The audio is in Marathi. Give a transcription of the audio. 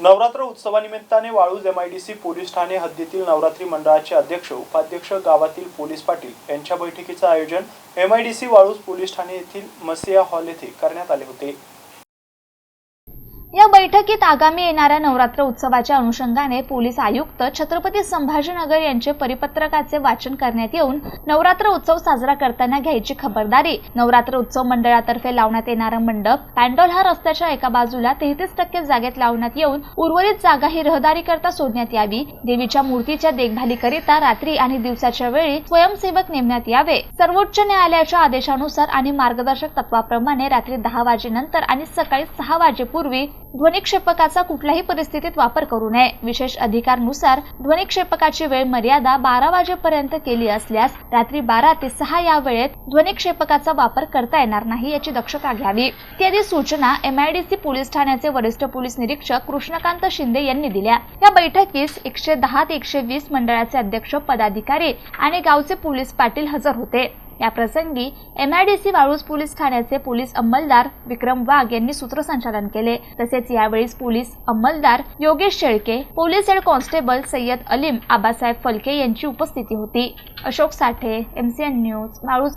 नवरात्र उत्सवानिमित्ताने वाळूज सी पोलीस ठाणे हद्दीतील नवरात्री मंडळाचे अध्यक्ष उपाध्यक्ष गावातील पोलीस पाटील यांच्या बैठकीचं आयोजन M I D C Waluj police Thane येथील मसिया हॉल येथे करण्यात आले होते. या बैठकीत आगामी येणाऱ्या नवरात्र उत्सवाच्या अनुषंगाने पोलीस आयुक्त छत्रपती संभाजीनगर यांचे परिपत्रकाचे वाचन करण्यात येऊन नवरात्र उत्सव साजरा करताना घ्यायची खबरदारी. नवरात्र उत्सव मंडळातर्फे लावण्यात येणारा मंडप पॅन्डॉल हा रस्त्याच्या एका बाजूला तेहतीस टक्के जागेत लावण्यात येऊन उर्वरित जागा ही रहदारीकरता सोडण्यात यावी. देवीच्या मूर्तीच्या देखभालीकरिता रात्री आणि दिवसाच्या वेळी स्वयंसेवक नेमण्यात यावे. सर्वोच्च न्यायालयाच्या आदेशानुसार आणि मार्गदर्शक तत्वाप्रमाणे रात्री दहा वाजेनंतर आणि सकाळी सहा वाजेपूर्वी ध्वनिक्षेपकाचा कुठल्याही परिस्थितीत वापर करू नये. विशेष अधिकारनुसार ध्वनिक्षेपकाची वेळ मर्यादा बारा वाजेपर्यंत केली असल्यास रात्री बारा ते सहा या वेळेत ध्वनिक्षेपकाचा वापर करता येणार नाही याची दक्षता घ्यावी. इत्यादी सूचना एमआयडीसी पोलीस ठाण्याचे वरिष्ठ पोलीस निरीक्षक कृष्णकांत शिंदे यांनी दिल्या. या बैठकीस एकशे दहा ते एकशे वीस मंडळाचे अध्यक्ष पदाधिकारी आणि गावचे पोलीस पाटील हजर होते. या प्रसंगी सी वाळूज पोलीस ठाण्याचे पोलीस अंमलदार विक्रम वाघ यांनी सूत्रसंचालन केले. तसेच यावेळी police अंमलदार Yogesh Shelke police head constable Sayyad Alim Abasaheb Phalke यांची उपस्थिती होती. Ashok Sathe MCN news Waluj